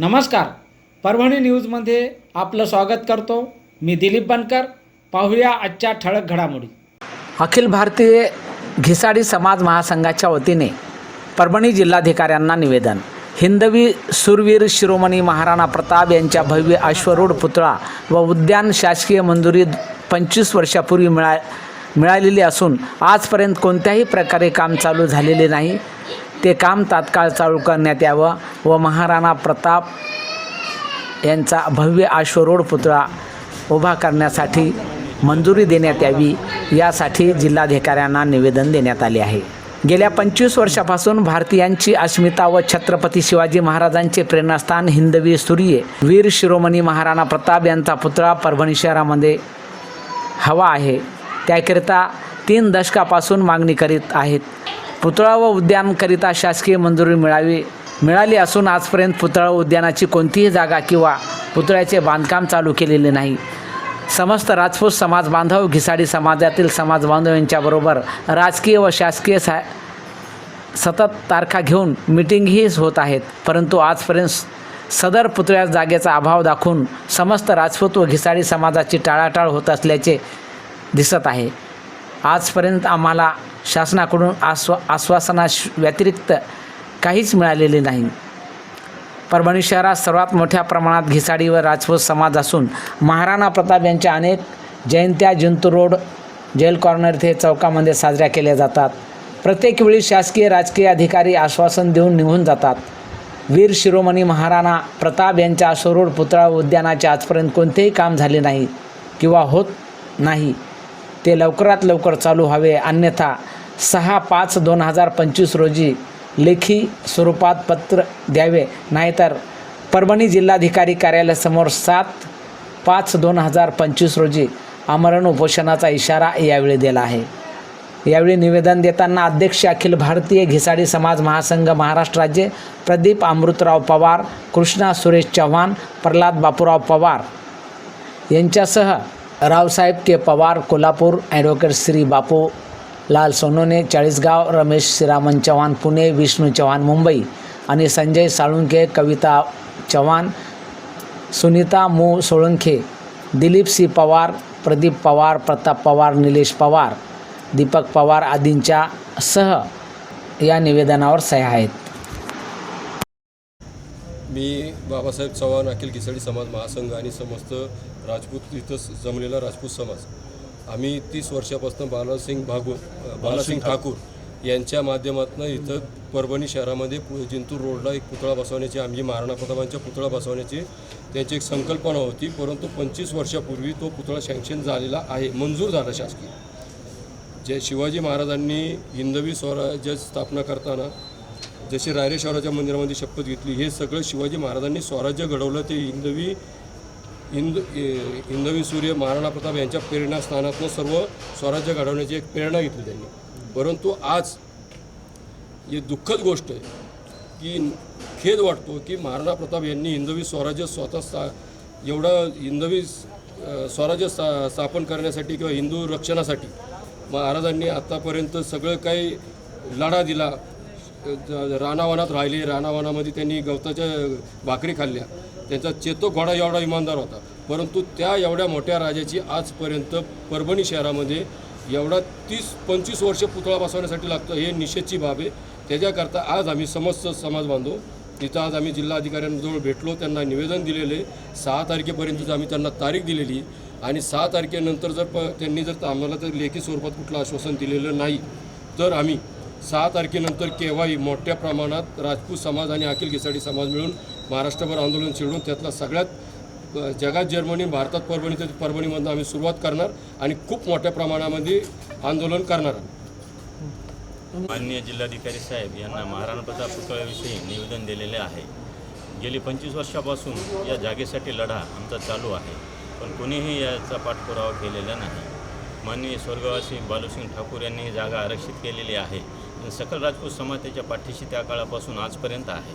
नमस्कार. परभणी न्यूजमध्ये आपलं स्वागत करतो. मी दिलीप बनकर. पाहूया आजच्या ठळक घडामोडी. अखिल भारतीय घिसाडी समाज महासंघाच्या वतीने परभणी जिल्हाधिकाऱ्यांना निवेदन. हिंदवी सुरवीर शिरोमणी महाराणा प्रताप यांच्या भव्य अश्वरूढ पुतळा व उद्यान शासकीय मंजुरी पंचवीस वर्षापूर्वी मिळा मिळालेली असून आजपर्यंत कोणत्याही प्रकारे काम चालू झालेले नाही. ते काम तात्काळ चालू करण्यात यावं व महाराणा प्रताप यांचा भव्य अश्वरोड पुतळा उभा करण्यासाठी मंजुरी देण्यात यावी यासाठी जिल्हाधिकाऱ्यांना निवेदन देण्यात आले आहे. गेल्या पंचवीस वर्षापासून भारतीयांची अस्मिता व छत्रपती शिवाजी महाराजांचे प्रेरणास्थान हिंदवी सूर्य वीर शिरोमणी महाराणा प्रताप यांचा पुतळा परभणी शहरामध्ये हवा आहे. त्याकरिता तीन दशकापासून मागणी करीत आहेत. पुतळा व उद्यानकरिता शासकीय मंजुरी मिळावी मिळाली असून आजपर्यंत पुतळा उद्यानाची कोणतीही जागा किंवा पुतळ्याचे बांधकाम चालू केलेले नाही. समस्त राजपूत समाज बांधव घिसाडी समाजातील समाज बांधव यांच्याबरोबर राजकीय व शासकीय सा सतत तारखा घेऊन मिटिंगही होत आहेत. परंतु आजपर्यंत सदर पुतळ्या जागेचा अभाव दाखवून समस्त राजपूत व घिसाडी समाजाची टाळाटाळ होत असल्याचे दिसत आहे. आजपर्यंत आम्हाला शासनाकडून आश्वा आश्वासना व्यतिरिक्त काहीच मिळालेले नाही. परभणी शहरात सर्वात मोठ्या प्रमाणात घिसाडी व राजपूत समाज असून महाराणा प्रताप यांच्या अनेक जयंत्या जंतू रोड जेल कॉर्नर ते चौकामध्ये साजऱ्या केल्या जातात. प्रत्येक वेळी शासकीय राजकीय अधिकारी आश्वासन देऊन निघून जातात. वीर शिरोमणी महाराणा प्रताप यांच्या अश्वरूढ पुतळा उद्यानाचे आजपर्यंत कोणतेही काम झाले नाही किंवा होत नाही. ते लवकरात लवकर चालू व्हावे अन्यथा सहा पाच दोन हजार पंचवीस रोजी लेखी स्वरूपात पत्र द्यावे. नाहीतर परभणी जिल्हाधिकारी कार्यालयासमोर सात पाच दोन हजार पंचवीस रोजी आमरण उपोषणाचा इशारा यावेळी दिला आहे. यावेळी निवेदन देताना अध्यक्ष अखिल भारतीय घिसाडी समाज महासंघ महाराष्ट्र राज्य प्रदीप अमृतराव पवार कृष्णा सुरेश चव्हाण प्रल्हाद बापूराव पवार यांच्यासह रावसाहेब के पवार कोल्हापूर ॲडव्होकेट श्री बापू लाल सोनोने चाळीसगाव रमेश श्रीरामन चव्हाण पुणे विष्णू चव्हाण मुंबई आणि संजय साळुंखे कविता चव्हाण सुनीता मू सोळंखे दिलीप सी पवार प्रदीप पवार प्रताप पवार निलेश पवार दीपक पवार आदींच्या सह या निवेदनावर सह्या आहेत. मी बाबासाहेब चव्हाण अखिल किसाडी समाज महासंघ आणि समस्त राजपूत इथं जमलेला राजपूत समाज. आम्ही तीस वर्षापासून बालासिंग भागू बालासिंग ठाकूर. यांच्या माध्यमातून इथं परभणी शहरामध्ये पु- जिंतूर रोडला एक पुतळा बसवण्याची आमची महाराणा प्रतापांच्या पुतळा बसवण्याची त्यांची एक संकल्पना होती. परंतु पंचवीस वर्षापूर्वी तो पुतळा सँक्शन झालेला आहे मंजूर झाला शासकीय. जे शिवाजी महाराजांनी हिंदवी स्वराज्य स्थापना करताना जशी रायरेश्वराच्या मंदिरामध्ये शपथ घेतली हे सगळं शिवाजी महाराजांनी स्वराज्य घडवलं ते हिंदवी हिंद हिंदवी सूर्य महाराणा प्रताप यांच्या प्रेरणास्थानातनं सर्व स्वराज्य घडवण्याची एक प्रेरणा घेतली त्यांनी. परंतु आज ही दुःखद गोष्ट आहे की खेद वाटतो की महाराणा प्रताप यांनी हिंदवी स्वराज्य स्वतः स्था एवढं हिंदवी स्वराज्य स्था स्थापन करण्यासाठी किंवा हिंदू रक्षणासाठी महाराजांनी आत्तापर्यंत सगळं काही लढा दिला. ज- रानावनात राहिले. रानावनामध्ये त्यांनी गवताच्या भाकरी खाल्ल्या. त्यांचा चेतो घोडा एवढा इमानदार होता. परंतु त्या एवढ्या मोठ्या राजाची आजपर्यंत परभणी शहरामध्ये एवढा तीस पंचवीस वर्ष पुतळा बसवण्यासाठी लागतं हे निषेधची बाब आहे. त्याच्याकरता आज आम्ही समस्त समाज बांधव तिथं आज आम्ही जिल्हाधिकाऱ्यांजवळ भेटलो त्यांना निवेदन दिलेले सहा तारखेपर्यंतच आम्ही त्यांना तारीख दिलेली आणि सहा तारखेनंतर जर प त्यांनी जर आम्हाला तर लेखी स्वरूपात कुठलं आश्वासन दिलेलं नाही तर आम्ही सहा तारखेनंतर केव्हाही मोठ्या प्रमाणात राजपूत समाज आणि अखिल घिसाडी समाज मिळून महाराष्ट्रभर आंदोलन छेडून त्यातला सगळ्यात जगात जर्मनी भारतात परभणी तर परभणीमधून आम्ही सुरुवात करणार आणि खूप मोठ्या प्रमाणामध्ये आंदोलन करणार माननीय जिल्हाधिकारी साहेब यांना महाराणा प्रताप पुतळ्याविषयी निवेदन दिलेले आहे. गेली पंचवीस वर्षापासून या जागेसाठी लढा आमचा चालू आहे पण कोणीही याचा पाठपुरावा केलेला नाही. माननीय स्वर्गवासी बालूसिंग ठाकूर यांनी ही जागा आरक्षित केलेली आहे आणि सकल राजपूत समाज त्याच्या पाठीशी त्या काळापासून आजपर्यंत आहे.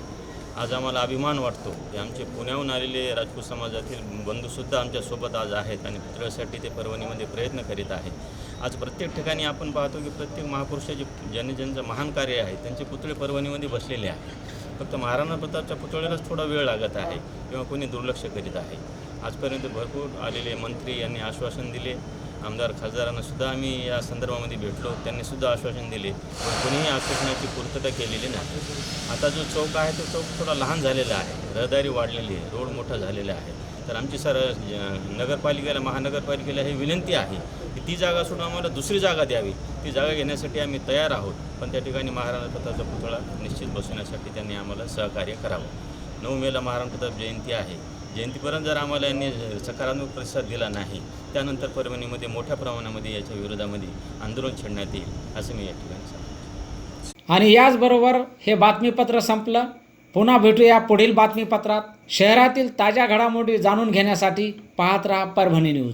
आज आम्हाला अभिमान वाटतो की आमचे पुण्याहून आलेले राजपूत समाजातील बंधूसुद्धा आमच्यासोबत आज आहेत आणि पुतळ्यासाठी ते परभणीमध्ये प्रयत्न करीत आहे आज प्रत्येक ठिकाणी आपण पाहतो की प्रत्येक महापुरुषाचे ज्यांनी ज्यांचं महान कार्य आहे त्यांचे पुतळे परभणीमध्ये बसलेले आहे फक्त महाराणा प्रतापच्या पुतळ्यालाच थोडा वेळ लागत आहे किंवा कोणी दुर्लक्ष करीत आहे. आजपर्यंत भरपूर आलेले मंत्री यांनी आश्वासन दिले. आमदार खासदारांना सुद्धा आम्ही या संदर्भामध्ये भेटलो. त्यांनी सुद्धा आश्वासन दिले. पण कोणीही आश्वासनाची पूर्तता केलेली नाही. आता जो चौक आहे तो चौक थोडा लहान झालेला आहे. रहदारी वाढलेली आहे. रोड मोठा झालेला आहे. तर आमची सर नगरपालिकेला महानगरपालिकेला ही विनंती आहे की ती जागा सोडून आम्हाला दुसरी जागा द्यावी. ती जागा घेण्यासाठी आम्ही तयार आहोत. पण त्या ठिकाणी महाराणा प्रतापचा पुतळा निश्चित बसवण्यासाठी त्यांनी आम्हाला सहकार्य करावं. नऊ मेला महाराणा प्रताप जयंती आहे. जयंतीपर्यंत जर आम्हाला यांनी सकारात्मक प्रतिसाद दिला नाही त्यानंतर परभणीमध्ये मोठ्या प्रमाणामध्ये याच्या विरोधामध्ये आंदोलन छेडण्यात येईल असं मी या ठिकाणी सांगतो. आणि याचबरोबर हे बातमीपत्र संपलं. पुन्हा भेटूया पुढील बातमीपत्रात. शहरातील ताज्या घडामोडी जाणून घेण्यासाठी पाहत राहा परभणी न्यूज.